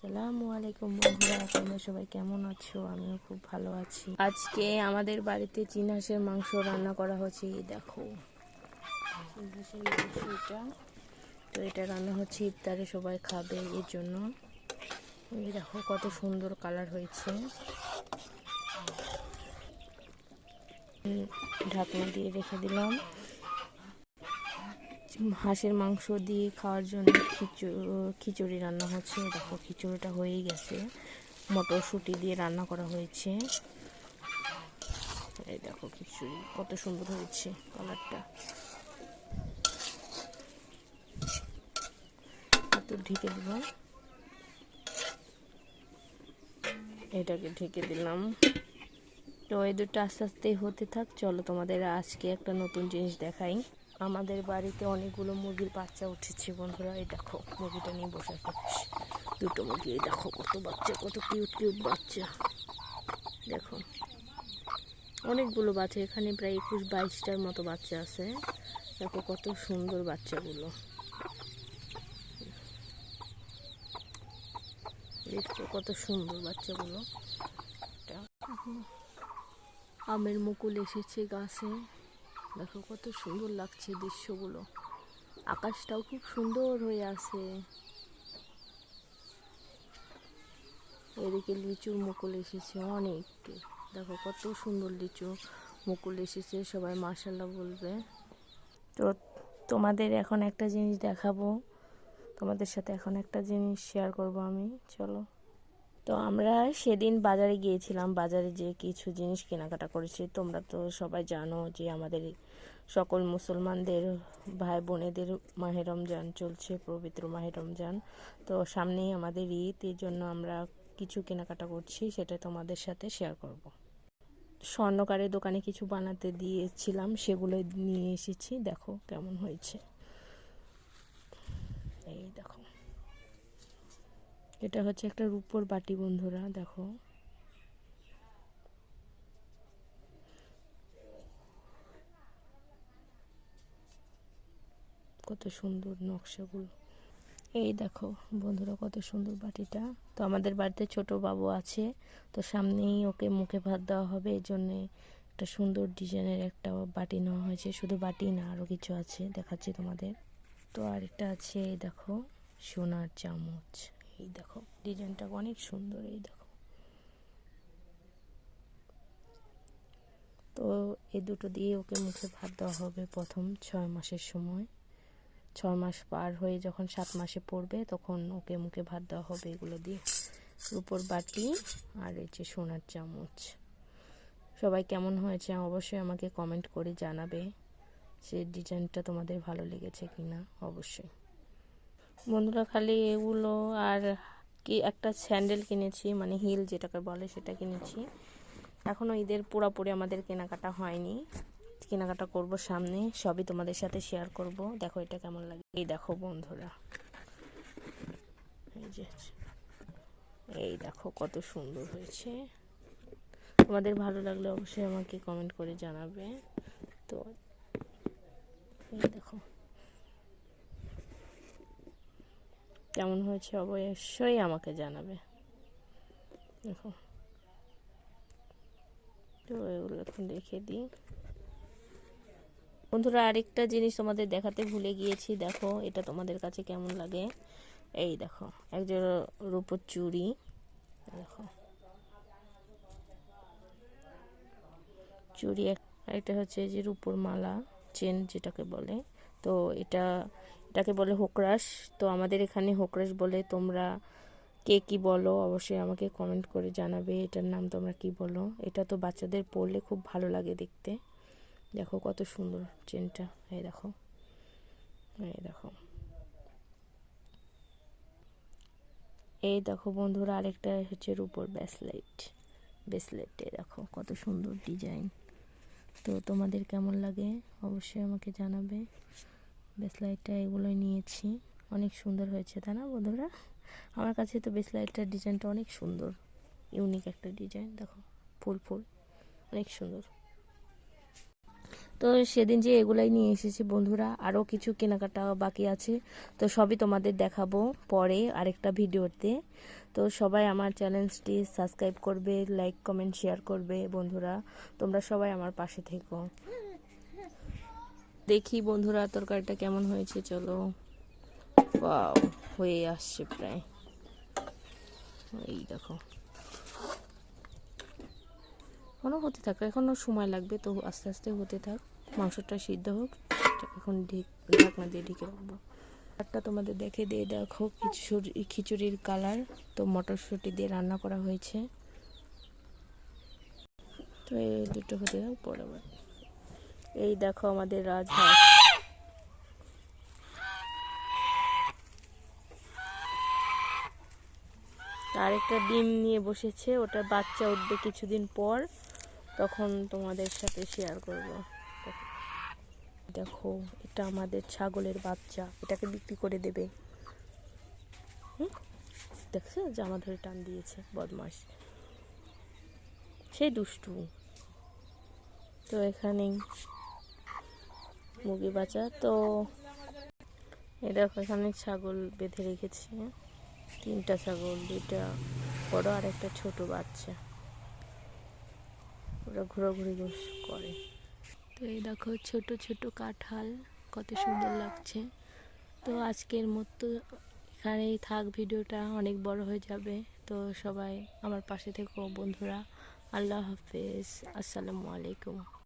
আসসালামু আলাইকুম বন্ধুরা তোমরা সবাই কেমন আছো? আমিও খুব ভালো আছি। আজকে আমাদের বাড়িতে চীন হাঁসের মাংস রান্না করা হচ্ছে দেখো। এটা। তো এটা রান্না হচ্ছে, ইফতারে সবাই খাবে এর জন্য। এই দেখো কত সুন্দর কালার হয়েছে। ঢাকনা দিয়ে রেখে দিলাম। হাঁসের মাংস দিয়ে খাওয়ার জন্য খিচু- খিচুড়ি রান্না হচ্ছে। দেখো খিচুড়িটা হয়েই গেছে। মটরশুঁটি দিয়ে রান্না করা হয়েছে। এই দেখো খিচুড়ি, কত সুন্দর হয়েছে কালারটা। ঢেকে দিব এটাকে ঢেকে দিলাম। তো এই দুটো আস্তে আস্তে হতে থাক। চলো তোমাদের আজকে একটা নতুন জিনিস দেখাই। আমাদের বাড়িতে অনেকগুলো মুরগির বাচ্চা উঠেছে বন্ধুরা, এই দেখো, মুরগিটা নিয়ে বসে আছে। দুটো মুরগি, এই দেখো, কত বাচ্চা, কত কিউট কিউট বাচ্চা। দেখো, অনেকগুলো বাচ্চা, এখানে প্রায় একুশ বাইশটার মতো বাচ্চা আছে। দেখো কত সুন্দর বাচ্চাগুলো। দেখছ কত সুন্দর বাচ্চাগুলো। আমের মুকুল এসেছে গাছে। দেখো কত সুন্দর লাগছে দৃশ্যগুলো। আকাশটাও খুব সুন্দর হয়ে আছে। এদিকে লিচুর মুকুল এসেছে অনেক। দেখো কত সুন্দর লিচু মুকুল এসেছে, সবাই মার্শাল্লাহ বলবে। তো তোমাদের এখন একটা জিনিস দেখাবো। তোমাদের সাথে এখন একটা জিনিস শেয়ার করব আমি। চলো। তো আমরা সেদিন বাজারে গিয়েছিলাম। বাজারে যে কিছু জিনিস কেনাকাটা করেছি, তোমরা তো সবাই জানো যে আমাদের সকল মুসলমানদের ভাই বোনেদের মাহে রমজান চলছে, পবিত্র মাহে রমজান। তো সামনেই আমাদের ঈদ এর জন্য আমরা কিছু কেনাকাটা করছি, সেটা তোমাদের সাথে শেয়ার করব। স্বর্ণকারের দোকানে কিছু বানাতে দিয়েছিলাম, সেগুলো নিয়ে এসেছি। দেখো কেমন হয়েছে। এই দেখো। এটা হচ্ছে একটা রূপোর বাটি বন্ধুরা, দেখো। কত সুন্দর নকশাগুলো। এই দেখো বন্ধুরা, কত সুন্দর বাটিটা। তো আমাদের বাড়িতে ছোট বাবু আছে, তো সামনেই ওকে মুখে ভাত দেওয়া হবে, এই জন্যে একটা সুন্দর ডিজাইনের একটা বাটি নেওয়া হয়েছে। শুধু বাটি না আরও কিছু আছে, দেখাচ্ছি তোমাদের। তো আরেকটা আছে, এই দেখো, সোনার চামচ। এই দেখো, ডিজাইনটা অনেক সুন্দর, এই দেখো। তো এই দুটো দিয়ে ওকে মুখে ভাত দেওয়া হবে প্রথম ছয় মাসের সময়। ছয় মাস পার হয়ে যখন সাত মাসে পড়বে, তখন ওকে মুখে ভাত দেওয়া হবে এগুলো দিয়ে। রূপোর বাটি আর এই যে সোনার চামচ। সবাই কেমন হয়েছে অবশ্যই আমাকে কমেন্ট করে জানাবে যে ডিজাইনটা তোমাদের ভালো লেগেছে কি না অবশ্যই। বন্ধুরা, খালি এগুলো আর কি একটা স্যান্ডেল কিনেছি মানে হিল যেটাকে বলে সেটা কিনেছি। এখনও ঈদের পুরোপুরি আমাদের কেনাকাটা হয়নি। কেনাকাটা করব সামনে, সবই তোমাদের সাথে শেয়ার করব। দেখো এটা কেমন লাগে। এই দেখো বন্ধুরা। এই যে এই দেখো কত সুন্দর হয়েছে। তোমাদের ভালো লাগলে অবশ্যই আমাকে কমেন্ট করে জানাবে। তো, এই দেখো। কেমন হয়েছে অবশ্যই আমাকে জানাবে। দেখো। তো এগুলো এখন রেখে দিই। বন্ধুরা, আরেকটা জিনিস তোমাদের দেখাতে ভুলে গিয়েছি। দেখো, এটা তোমাদের কাছে কেমন লাগে? এই দেখো, একজন রূপোর চুড়ি দেখো। চুড়ি এক এটা হচ্ছে যে রূপোর মালা, চেন যেটাকে বলে। তো এটা এটাকে বলে হোকরাস তো আমাদের এখানে হোকরাস বলে তোমরা কে কি বলো, অবশ্যই আমাকে কমেন্ট করে জানাবে এটার নাম তোমরা কি বলো। এটা তো বাচ্চাদের পড়লে খুব ভালো লাগে দেখতে। দেখো কত সুন্দর চেনটা, এই দেখো এই দেখো। এই দেখো বন্ধুরা, আরেকটা হচ্ছে রূপোর ব্যাসলাইট ব্রেসলেট দেখো কত সুন্দর ডিজাইন তো তোমাদের কেমন লাগে অবশ্যই আমাকে জানাবে। ব্রেসলাইটটা এগুলোই নিয়েছি। অনেক সুন্দর হয়েছে, তাই না বন্ধুরা? আমার কাছে তো ব্রেসলাইটটার ডিজাইনটা অনেক সুন্দর। ইউনিক একটা ডিজাইন, দেখো, ফুল ফুল, অনেক সুন্দর। তো সেদিন যে এগুলাই নিয়ে এসেছি বন্ধুরা, আরও কিছু কেনাকাটা বাকি আছে, তো সবই তোমাদের দেখাবো পরে আরেকটা ভিডিওতে। তো সবাই আমার চ্যানেলটি সাবস্ক্রাইব করবে, লাইক, কমেন্ট, শেয়ার করবে বন্ধুরা। তোমরা সবাই আমার পাশে থেকো। দেখি বন্ধুরা তরকারিটা কেমন হয়েছে, চলো। ওয়াও হয়ে আসছে প্রায়। এই দেখো। এখনও হতে থাক, এখনও সময় লাগবে, তো আস্তে আস্তে হতে থাক। মাংসটা সিদ্ধ হোক এখন ঢিক, ঢাকনা দিয়ে ঢেকে রাখব। একটা তোমাদের দেখে দিয়ে দেখো, খিচুড়ি, খিচুড়ির কালার। তো মটরশুঁটি দিয়ে রান্না করা হয়েছে। তো এই দুটো হতে থাক, পরে। এই দেখো আমাদের রাজহাঁস। আর একটা ডিম নিয়ে বসেছে, ওটা বাচ্চা উঠবে কিছুদিন পর। তখন তোমাদের সাথে শেয়ার করব। দেখো, এটা আমাদের ছাগলের বাচ্চা, এটাকে বিক্রি করে দেবে? দেখছ জামা ধরে টান দিয়েছে বদমাস সেই দুষ্টু। তো এখানে মুরগি বাচ্চা, তো এই দেখো এখানে ছাগল বেঁধে রেখেছে। তিনটা ছাগল, দুইটা বড় আর একটা ছোট বাচ্চা। ওরা ঘোরাঘুরি করে। তো এই দেখো ছোট ছোট কাঁঠাল, কত সুন্দর লাগছে। তো আজকের মতো এখানেই থাক, ভিডিওটা অনেক বড় হয়ে যাবে। তো সবাই আমার পাশে থেকো বন্ধুরা, আল্লাহ হাফেজ, আসসালামু আলাইকুম।